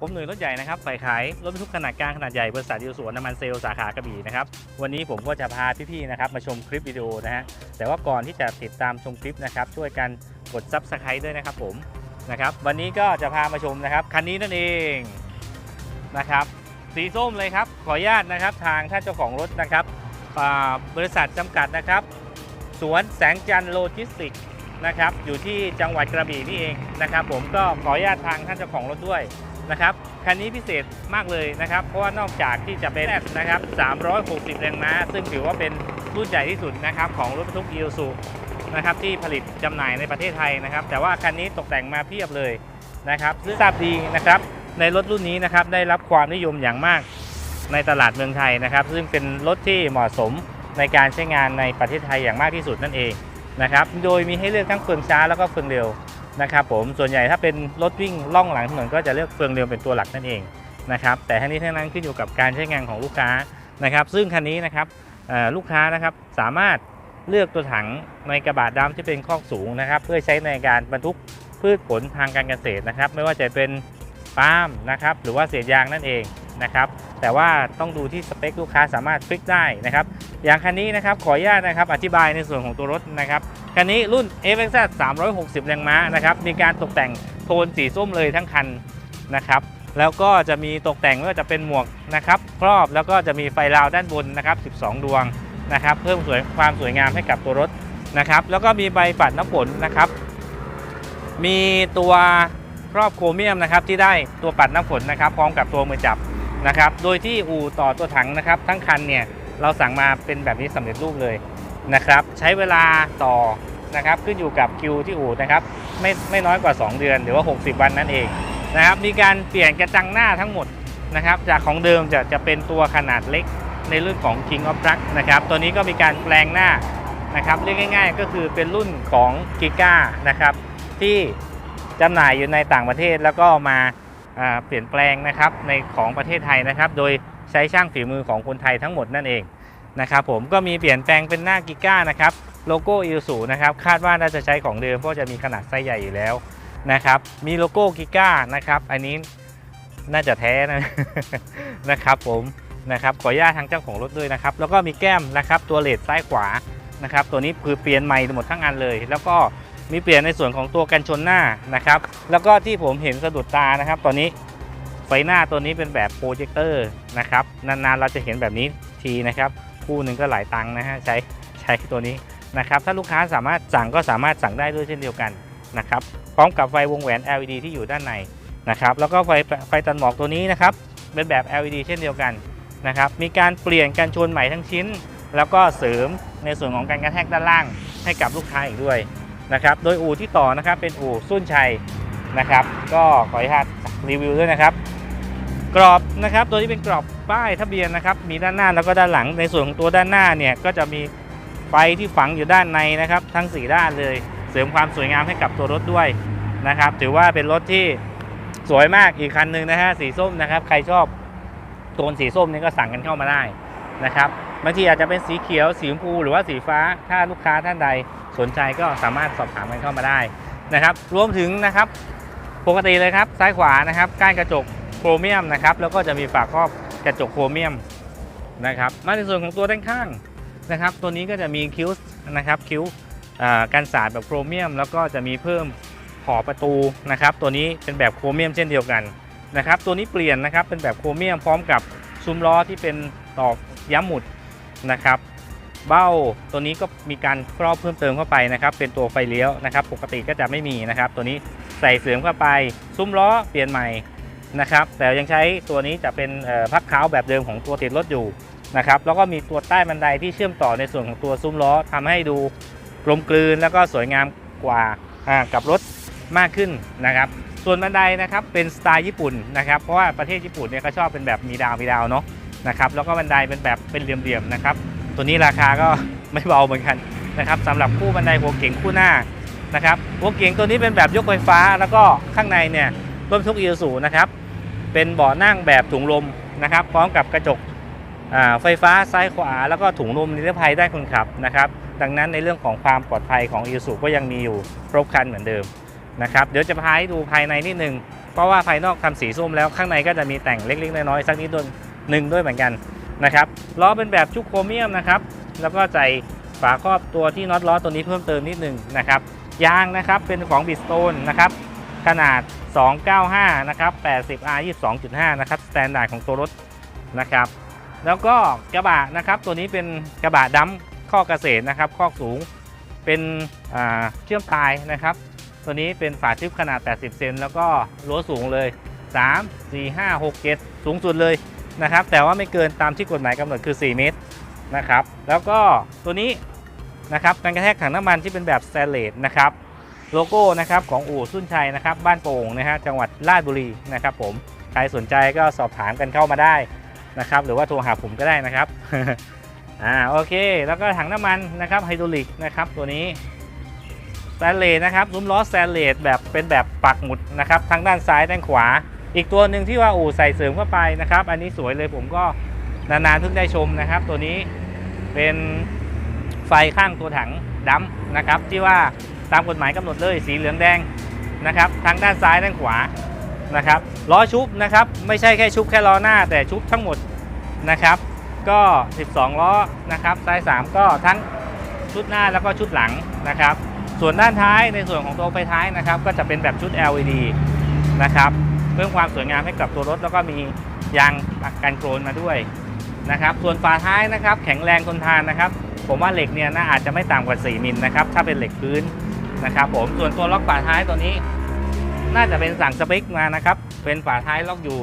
ผมหน่ยรถใหญ่นะครับฝ่ายขายรถบรรทุกขนาดกลางขนาดใหญ่บริษัทยูสวนน้ำมันเซลล์สาขากระบี่นะครับวันนี้ผมก็จะพาพี่ๆนะครับมาชมคลิปวิดีโอนะฮะแต่ว่าก่อนที่จะติดตามชมคลิปนะครับช่วยกันกดซับสไครต์ด้วยนะครับผมนะครับวันนี้ก็จะพามาชมนะครับคันนี้นั่นเองนะครับสีส้มเลยครับขออนุญาตนะครับทางท่านเจ้าของรถนะครับบริษัทจำกัดนะครับสวนแสงจันโลจิสติกนะครับอยู่ที่จังหวัดกระบี่นี่เองนะครับผมก็ขออนุญาตทางท่านเจ้าของรถด้วย นะครับคันนี้พิเศษมากเลยนะครับ เพราะว่านอกจากที่จะเป็นนะครับ 360 แรงม้า ซึ่งถือว่าเป็นรุ่นใหญ่ที่สุดนะครับของรถบรรทุกอีซูนะครับที่ผลิตจำหน่ายในประเทศไทยนะครับ แต่ว่าคันนี้ตกแต่งมาเพียบเลยนะครับซึ่งทราบดีนะครับ ในรถรุ่นนี้นะครับได้รับความนิยมอย่างมากในตลาดเมืองไทยนะครับ ซึ่งเป็นรถที่เหมาะสมในการใช้งานในประเทศไทยอย่างมากที่สุดนั่นเองนะครับ โดยมีให้เลือกทั้งเฟืองช้าแล้วก็เฟืองเร็ว นะครับผมส่วนใหญ่ถ้าเป็นรถวิ่งล่องหลังถนนก็จะเลือกเฟืองเร็วเป็นตัวหลักนั่นเองนะครับแต่ทั้งนี้ทั้งนั้นขึ้นอยู่กับการใช้งานของลูกค้านะครับ ซึ่งคันนี้นะครับลูกค้านะครับสามารถเลือกตัวถังในกระบะดำที่เป็นคอกสูงนะครับ เพื่อใช้ในการบรรทุกพืชผลทางการเกษตรนะครับ ไม่ว่าจะเป็นปาล์มนะครับ หรือว่าเศษยางนั่นเองนะครับ แต่ว่าต้องดูที่สเปคลูกค้าสามารถฟิกได้นะครับ อย่างคันนี้นะครับขออนุญาตนะครับ อธิบายในส่วนของตัวรถนะครับ คันนี้รุ่น f x 360 แรงม้านะครับ มีการตกแต่งโทนสีส้มเลยทั้งคันนะครับแล้วก็จะมีตกแต่งไม่ว่าจะเป็นหมวกนะครับครอบแล้วก็จะมีไฟราวด้านบนนะครับ 12 ดวงนะครับ เพิ่มสวยความสวยงามให้กับตัวรถนะครับ แล้วก็มีใบปัดน้ำฝนนะครับ มีตัวครอบโครเมียมนะครับที่ได้ตัวปัดน้ำฝนนะครับ พร้อมกับตัวมือจับนะครับ โดยที่อู่ต่อตัวถังนะครับ ทั้งคันเนี่ยเราสั่งมาเป็นแบบนี้สำเร็จรูปเลยนะครับ ใช้เวลาต่อ นะครับขึ้นอยู่กับคิวที่อู่นะครับไม่ไม่น้อยกว่า 2 เดือนหรือว่า 60 วันนั่นเองนะครับมีการเปลี่ยนกระจังหน้าทั้งหมดนะครับจากของเดิมจะจะเป็นตัวขนาดเล็กในรุ่นของ King of Truck นะครับตัวนี้ก็มีการแปลงหน้านะครับเรียกง่าย ๆ ก็คือเป็นรุ่นของกิก้านะครับที่จำหน่ายอยู่ในต่างประเทศแล้วก็มาาเปลี่ยนแปลงนะครับในของประเทศไทยนะครับ โดยใช้ช่างฝีมือของคนไทยทั้งหมดนั่นเองนะครับผมก็มีเปลี่ยนแปลงเป็นหน้ากิก้านะครับ โลโก้อิลสูนะครับคาดว่าน่าจะใช้ของเดิมเพราะจะมีขนาดไซส์ใหญ่อยู่แล้วนะครับมีโลโก้กิก้านะครับอันนี้น่าจะแท้นะนะครับผมนะครับขออนุญาตทางเจ้าของรถด้วยนะครับแล้วก็มีแก้มนะครับตัวเลดซ้ายขวานะครับตัวนี้คือเปลี่ยนใหม่หมดทั้งอันเลย แล้วก็มีเปลี่ยนในส่วนของตัวกันชนหน้านะครับแล้วก็ที่ผมเห็นสะดุดตานะครับตอนนี้ไฟหน้าตัวนี้เป็นแบบโปรเจคเตอร์นะครับนานๆเราจะเห็นแบบนี้ทีนะครับคู่หนึ่งก็หลายตังค์นะฮะใช้ใช้ตัวนี้ นะครับถ้าลูกค้าสามารถสั่งก็สามารถสั่งได้ด้วยเช่นเดียวกันนะครับพร้อมกับไฟวงแหวน LED ที่อยู่ด้านในนะครับแล้วก็ไฟไฟตัดหมอกตัวนี้นะครับเป็นแบบ LED เช่นเดียวกันนะครับมีการเปลี่ยนกันชนใหม่ทั้งชิ้น แล้วก็เสริมในส่วนของการกระแทกด้านล่างให้กับลูกค้าอีกด้วยนะครับโดยอู่ที่ต่อนะครับเป็นอู่สุนชัยนะครับ ก็ขออนุญาตรีวิวด้วยนะครับ กรอบนะครับตัวนี้เป็นกรอบป้ายทะเบียนนะครับ มีด้านหน้าแล้วก็ด้านหลังในส่วนของตัวด้านหน้าเนี่ยก็จะมี ไฟที่ฝังอยู่ด้านในนะครับ ทั้ง 4 ด้านเลย เสริมความสวยงามให้กับตัวรถด้วยนะครับ ถือว่าเป็นรถที่สวยมากอีกคันหนึ่งนะฮะสีส้มนะครับ ใครชอบโทนสีส้มนี่ก็สั่งกันเข้ามาได้นะครับบางทีอาจจะเป็นสีเขียวสีชมพูหรือว่าสีฟ้าถ้าลูกค้าท่านใดสนใจก็สามารถสอบถามกันเข้ามาได้นะครับ รวมถึงนะครับปกติเลยครับซ้ายขวานะครับก้านกระจกโครเมียมนะครับแล้วก็จะมีฝาครอบกระจกโครเมียมนะครับมาในส่วนของตัวด้านข้าง นะครับตัวนี้ก็จะมีคิ้วนะครับคิ้วกันสาดแบบโครเมียม แล้วก็จะมีเพิ่มขอประตูนะครับตัวนี้เป็นแบบโครเมียมเช่นเดียวกันนะครับตัวนี้เปลี่ยนนะครับเป็นแบบโครเมียมพร้อมกับซุ้มล้อที่เป็นตอกย้ำหมุดนะครับเบ้าตัวนี้ก็มีการครอบเพิ่มเติมเข้าไปนะครับ เป็นตัวไฟเลี้ยวนะครับ ปกติก็จะไม่มีนะครับ ตัวนี้ใส่เสริมเข้าไป ซุ้มล้อเปลี่ยนใหม่นะครับ แต่ยังใช้ตัวนี้จะเป็นพักเท้าแบบเดิมของตัวติดรถอยู่ นะครับแล้วก็มีตัวใต้บันไดที่เชื่อมต่อในส่วนของตัวซุ้มล้อทำให้ดูกลมกลืนแล้วก็สวยงามกว่ากับรถมากขึ้นนะครับ ส่วนบันไดนะครับเป็นสไตล์ญี่ปุ่นนะครับเพราะว่าประเทศญี่ปุ่นเนี่ยเขาชอบเป็นแบบมีดาวมีดาวเนาะนะครับแล้วก็บันไดเป็นแบบเป็นเหลี่ยมๆนะครับตัวนี้ราคาก็ไม่เบาเหมือนกันนะครับสำหรับคู่บันไดหัวเก๋งคู่หน้านะครับหัวเก๋งตัวนี้เป็นแบบยกไฟฟ้า แล้วก็ข้างในเนี่ยรถบรรทุกอีซูนะครับเป็นเบาะนั่งแบบถุงลมนะครับพร้อมกับกระจก ไฟฟ้าซ้ายขวา แล้วก็ถุงลมนิรภัยได้คนขับนะครับ ดังนั้นในเรื่องของความปลอดภัยของอีซูก็ยังมีอยู่ครบครันเหมือนเดิมนะครับ เดี๋ยวจะพาให้ดูภายในนิดนึง เพราะว่าภายนอกทำสีส้มแล้วข้างในก็จะมีแต่งเล็กๆ น้อยๆสักนิดด้วยหนึ่งด้วยเหมือนกันนะครับล้อเป็นแบบชุกโครเมียมนะครับ แล้วก็ใส่ฝาครอบตัวที่น็อตล้อตัวนี้เพิ่มเติมนิดหนึ่งนะครับยางนะครับเป็นของบิสโตนนะครับขนาด 295 นะครับ 80 R 22.5 นะครับสแตนดาร์ดของตัวรถนะครับ แล้วก็กระบะนะครับ ตัวนี้เป็นกระบะดัมข้อเกษตรนะครับ ข้อสูงเป็นเชื่อมปลายนะครับ ตัวนี้เป็นฝาทิปขนาด 80 เซนแล้วก็รั้วสูงเลย 3 4 5 6 7 สูงสุดเลยนะครับ แต่ว่าไม่เกินตามที่กฎหมายกำหนดคือ 4 เมตรนะครับ แล้วก็ตัวนี้นะครับการกระแทกถังน้ำมันที่เป็นแบบสแตนเลสนะครับโลโก้นะครับของอู่สุนชัยนะครับ บ้านโป่งนะฮะจังหวัดราชบุรีนะครับผมใครสนใจก็สอบถามกันเข้ามาได้ นะครับ หรือว่าโทรหาผมก็ได้นะครับอ่าโอเค แล้วก็ถังน้ำมันนะครับไฮดรอลิกนะครับตัวนี้สแตนเลสนะครับซุ้มล้อสแตนเลสแบบเป็นแบบปักหมุดนะครับทั้งด้านซ้ายด้านขวา อีกตัวหนึ่งที่ว่าอู่ใส่เสริมเข้าไปนะครับ อันนี้สวยเลยผมก็นานๆเพิ่งได้ชมนะครับ ตัวนี้เป็นไฟข้างตัวถังดำนะครับ ที่ว่าตามกฎหมายกำหนดเลยสีเหลืองแดงนะครับทั้งด้านซ้ายด้านขวา นะครับล้อชุบนะครับไม่ใช่แค่ชุบแค่ล้อหน้า แต่ชุบทั้งหมดนะครับ ก็ 12 ล้อนะครับซ้าย3ก็ทั้งชุดหน้าแล้วก็ชุดหลังนะครับ ส่วนด้านท้ายในส่วนของตัวไฟท้ายนะครับ ก็จะเป็นแบบชุด LED นะครับเพิ่มความสวยงามให้กับตัวรถแล้วก็มียางกันโครนมาด้วยนะครับ ส่วนฝาท้ายนะครับ แข็งแรงทนทานนะครับ ผมว่าเหล็กเนี่ยน่าอาจจะไม่ต่ำกว่า 4 มิลนะครับถ้าเป็นเหล็กพื้นนะครับ ผมส่วนตัวล็อกฝาท้ายตัวนี้ น่าจะเป็นสั่งสเปคมานะครับ เป็นฝาท้ายล็อกอยู่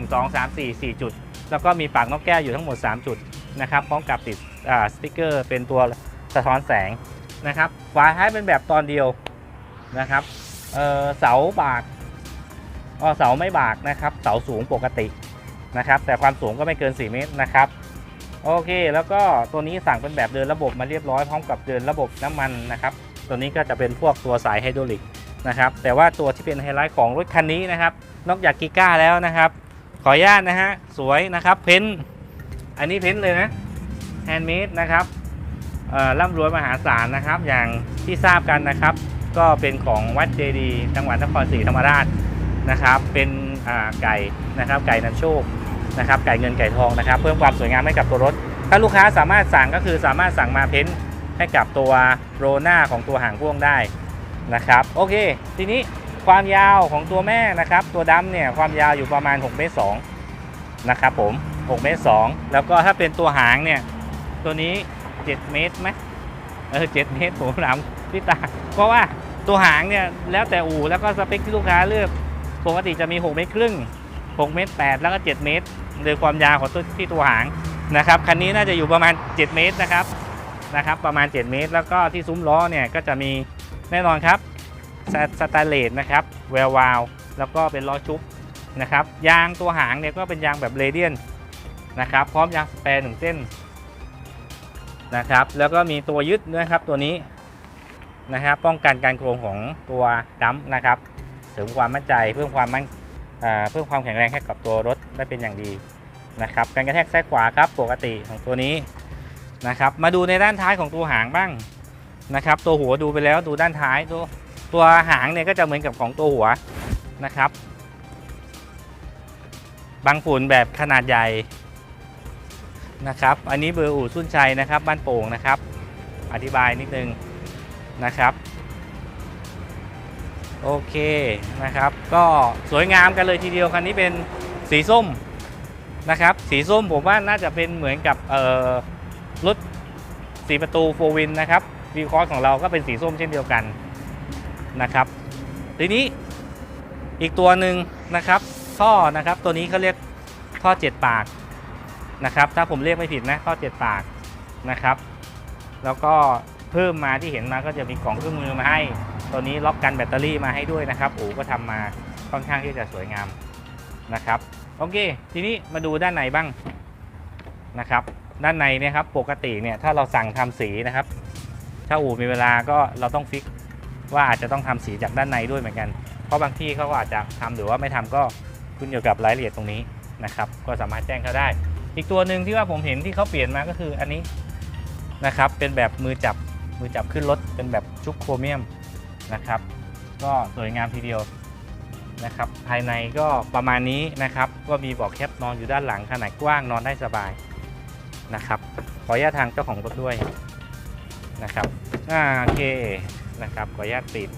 1 2 3 4 4 จุด แล้วก็มีปากนกแก้วอยู่ทั้งหมด 3 จุดนะครับ พร้อมกับติดสติกเกอร์เป็นตัวสะท้อนแสงนะครับ ฝาท้ายเป็นแบบตอนเดียวนะครับเเสาบากอ๋อเสาไม่บากนะครับ เสาสูงปกตินะครับ แต่ความสูงก็ไม่เกิน 4 เมตรนะครับโอเค แล้วก็ตัวนี้สั่งเป็นแบบเดินระบบมาเรียบร้อยพร้อมกับเดินระบบน้ำมันนะครับ ตัวนี้ก็จะเป็นพวกตัวสายไฮดรอลิก นะครับ แต่ว่าตัวที่เป็นไฮไลท์ของรถคันนี้นะครับ นอกจากกิก้าแล้วนะครับ ขออนุญาตนะฮะ สวยนะครับ เพ้นอันนี้เพ้นเลยนะแฮนด์เมดนะครับร่ำรวยมหาศาลนะครับ อย่างที่ทราบกันนะครับ ก็เป็นของวัดเจดีย์จังหวัดนครศรีธรรมราชนะครับ เป็นไก่นะครับ ไก่นำโชคนะครับ ไก่เงินไก่ทองนะครับ เพิ่มความสวยงามให้กับตัวรถ ถ้าลูกค้าสามารถสั่งก็คือสามารถสั่งมาเพ้นให้กับตัวโรหน้าของตัวหางพ่วงได้ นะครับโอเค ทีนี้ความยาวของตัวแม่นะครับ ตัวดำเนี่ยความยาวอยู่ประมาณ6เมตร2นะครับผม6เมตร2แล้วก็ถ้าเป็นตัวหางเนี่ย ตัวนี้ 7 เมตรไหมเออเจ็ดเมตรผมถามพี่ตา เพราะว่าตัวหางเนี่ยแล้วแต่อู่แล้วก็สเปคที่ลูกค้าเลือกปกติจะมี 6 เมตรครึ่ง 6 เมตร 8 แล้วก็ 7 เมตรโดยความยาวของตัวที่ตัวหางนะครับคันนี้น่าจะอยู่ประมาณ 7 เมตรนะครับนะครับ ประมาณ 7 เมตร แล้วก็ที่ซุ้มล้อเนี่ยก็จะมี แน่นอนครับสสแตนเลสนะครับแวววาวแล้วก็เป็นล้อชุบนะครับยางตัวหางเนี่ยก็เป็นยางแบบเรเดียนนะครับพร้อมยางสแปร์หนึ่งเส้นนะครับแล้วก็มีตัวยึดด้วยครับตัวนี้นะครับป้องกันการโครงของตัวดัมนะครับเสริมความมั่นใจเพิ่มความมั่นเพิ่มความแข็งแรงให้กับตัวรถได้เป็นอย่างดีนะครับการกระแทกซ้ายขวาครับปกติของตัวนี้นะครับมาดูในด้านท้ายของตัวหางบ้าง นะครับ ตัวหัวดูไปแล้วดูด้านท้ายตัวตัวหางเนี่ยก็จะเหมือนกับของตัวหัวนะครับ บางฝุ่นแบบขนาดใหญ่นะครับ อันนี้เบอร์อู่สุนชัยนะครับ บ้านโป่งนะครับ อธิบายนิดนึงนะครับ โอเคนะครับ ก็สวยงามกันเลยทีเดียวคันนี้เป็นสีส้มนะครับ สีส้มผมว่าน่าจะเป็นเหมือนกับรถสีประตูโฟวินนะครับ วีคอร์ของเราก็เป็นสีส้มเช่นเดียวกันนะครับ ทีนี้อีกตัวหนึ่งนะครับ ท่อนะครับตัวนี้เขาเรียกท่อเจ็ดปากนะครับ ถ้าผมเรียกไม่ผิดนะข้อ7 ปากนะครับ แล้วก็เพิ่มมาที่เห็นมาก็จะมีกล่องเครื่องมือมาให้ตัวนี้ล็อกกันแบตเตอรี่มาให้ด้วยนะครับโอ้ก็ทำมาค่อนข้างที่จะสวยงามนะครับโอเค ทีนี้มาดูด้านในบ้างนะครับ ด้านในเนี่ยครับปกติเนี่ยถ้าเราสั่งทำสีนะครับ ถ้าอู่มีเวลาก็เราต้องฟิกว่าอาจจะต้องทำสีจากด้านในด้วยเหมือนกัน เพราะบางที่เขาก็อาจจะทำหรือว่าไม่ทำก็ขึ้นอยู่กับรายละเอียดตรงนี้นะครับก็สามารถแจ้งเขาได้ อีกตัวหนึ่งที่ว่าผมเห็นที่เขาเปลี่ยนมาก็คืออันนี้นะครับเป็นแบบมือจับมือจับขึ้นรถเป็นแบบชุกโครเมียมนะครับ ก็สวยงามทีเดียวนะครับภายในก็ประมาณนี้นะครับก็มีเบอกแคปนอนอยู่ด้านหลังขนาดกว้างนอนได้สบายนะครับขออนุญาตทางเจ้าของรถด้วย นะครับอ่าโอเคนะครับขออนุญาตติด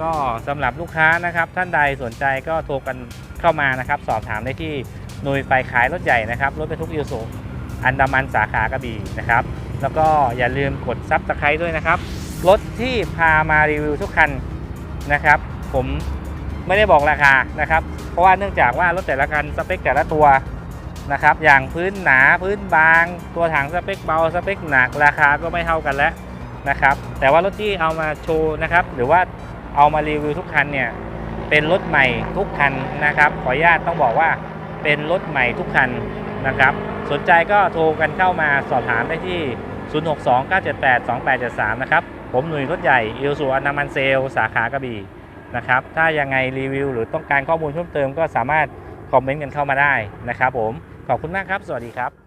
ก็สำหรับลูกค้านะครับ ท่านใดสนใจก็โทรกันเข้ามานะครับ สอบถามได้ที่หน่วยฝ่ายขายรถใหญ่นะครับรถบรรทุกอิวสุอันดามันสาขากระบี่นะครับ แล้วก็อย่าลืมกดซับสไครต์ด้วยนะครับ รถที่พามารีวิวทุกคันนะครับ ผมไม่ได้บอกราคานะครับ เพราะว่าเนื่องจากว่ารถแต่ละคันสเปคแต่ละตัวนะครับ อย่างพื้นหนาพื้นบาง ตัวถังสเปคเบาสเปคหนักราคาก็ไม่เท่ากันแล้ว นะครับแต่ว่ารถที่เอามาโชว์นะครับหรือว่าเอามารีวิวทุกคันเนี่ยเป็นรถใหม่ทุกคันนะครับ ขออนุญาตต้องบอกว่าเป็นรถใหม่ทุกคันนะครับ สนใจก็โทรกันเข้ามาสอบถามได้ที่ 062-978-2873 นะครับ ผมหนุ่ยรถใหญ่อิลสูอนามันเซลสาขากระบี่นะครับ ถ้ายังไงรีวิว หรือต้องการข้อมูลเพิ่มเติมก็สามารถคอมเมนต์กันเข้ามาได้นะครับผม ขอบคุณมากครับ สวัสดีครับ